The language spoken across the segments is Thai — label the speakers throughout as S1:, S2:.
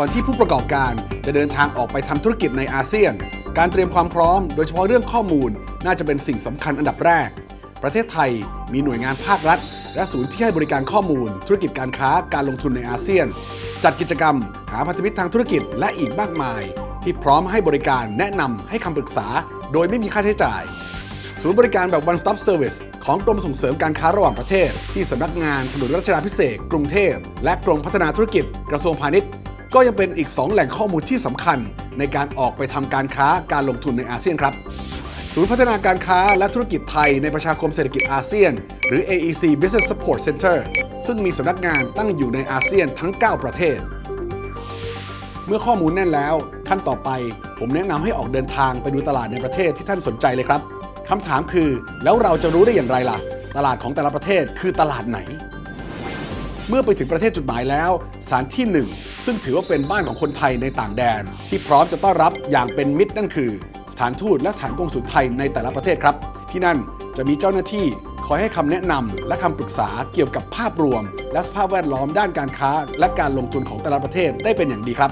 S1: ก่อนที่ผู้ประกอบการจะเดินทางออกไปทำธุรกิจในอาเซียน การเตรียมความพร้อม โดยเฉพาะเรื่องข้อมูลน่าจะเป็นสิ่งสำคัญอันดับแรก ประเทศไทยมีหน่วยงานภาครัฐ และศูนย์ที่ให้บริการข้อมูล ธุรกิจการค้าการลงทุนในอาเซียน จัดกิจกรรม หาพันธมิตรทางธุรกิจและอีกมากมาย ที่พร้อมให้บริการแนะนำให้คำปรึกษา โดยไม่มีค่าใช้จ่ายศูนย์บริการแบบ one stop service ของกรมส่งเสริมการค้าระหว่างประเทศ ที่สำนักงานถนนรัชดาพิเศษกกรุงเทพ และกรมพัฒนาธุรกิจกระทรวงพาณิชย์ ก็ยังเป็นอีก 2 แหล่งข้อมูลที่สำคัญ ในการออกไปทำการค้าการลงทุนในอาเซียนครับศูนย์พัฒนาการค้าและธุรกิจไทยในประชาคมเศรษฐกิจอาเซียน หรือ AEC Business Support Center ซึ่งมีสำนักงานตั้งอยู่ในอาเซียนทั้ง 9 ประเทศ เมื่อข้อมูลแน่นแล้วขั้นต่อไป ผมแนะนำให้ออกเดินทางไปดูตลาดในประเทศที่ท่านสนใจเลยครับคำถามคือแล้วเราจะรู้ได้อย่างไรล่ะ ตลาดของแต่ละประเทศคือตลาดไหน เมื่อไปถึงประเทศจุดหมายแล้วสถานที่หนึ่ง ซึ่งถือว่าเป็นบ้านของคนไทยในต่างแดน ที่พร้อมจะต้อนรับอย่างเป็นมิตรนั่นคือ สถานทูตและสถานกงสุลไทยในแต่ละประเทศครับ ที่นั่นจะมีเจ้าหน้าที่คอยให้คำแนะนำและคำปรึกษาเกี่ยวกับภาพรวม และสภาพแวดล้อมด้านการค้า และการลงทุนของแต่ละประเทศได้เป็นอย่างดีครับ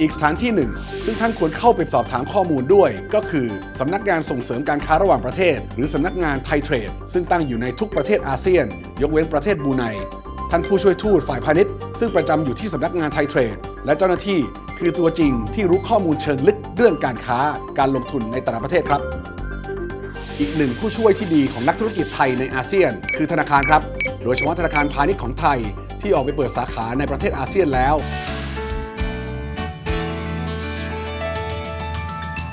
S1: อีกสถานที่หนึ่ง ซึ่งท่านควรเข้าไปสอบถามข้อมูลด้วย ก็คือสำนักงานส่งเสริมการค้าระหว่างประเทศ หรือสำนักงานไทยเทรดซึ่งตั้งอยู่ในทุกประเทศอาเซียน ยกเว้นประเทศบูไน ท่านผู้ช่วยทูตฝ่ายพาณิชย์ ซึ่งประจำอยู่ที่สำนักงานไทยเทรด และเจ้าหน้าที่คือตัวจริงที่รู้ข้อมูลเชิงลึกเรื่องการค้าการลงทุนในแต่ละประเทศครับ อีกหนึ่งผู้ช่วยที่ดีของนักธุรกิจไทยในอาเซียน คือธนาคารครับ โดยเฉพาะธนาคารพาณิชย์ของไทยที่ออกไปเปิดสาขาในประเทศอาเซียนแล้ว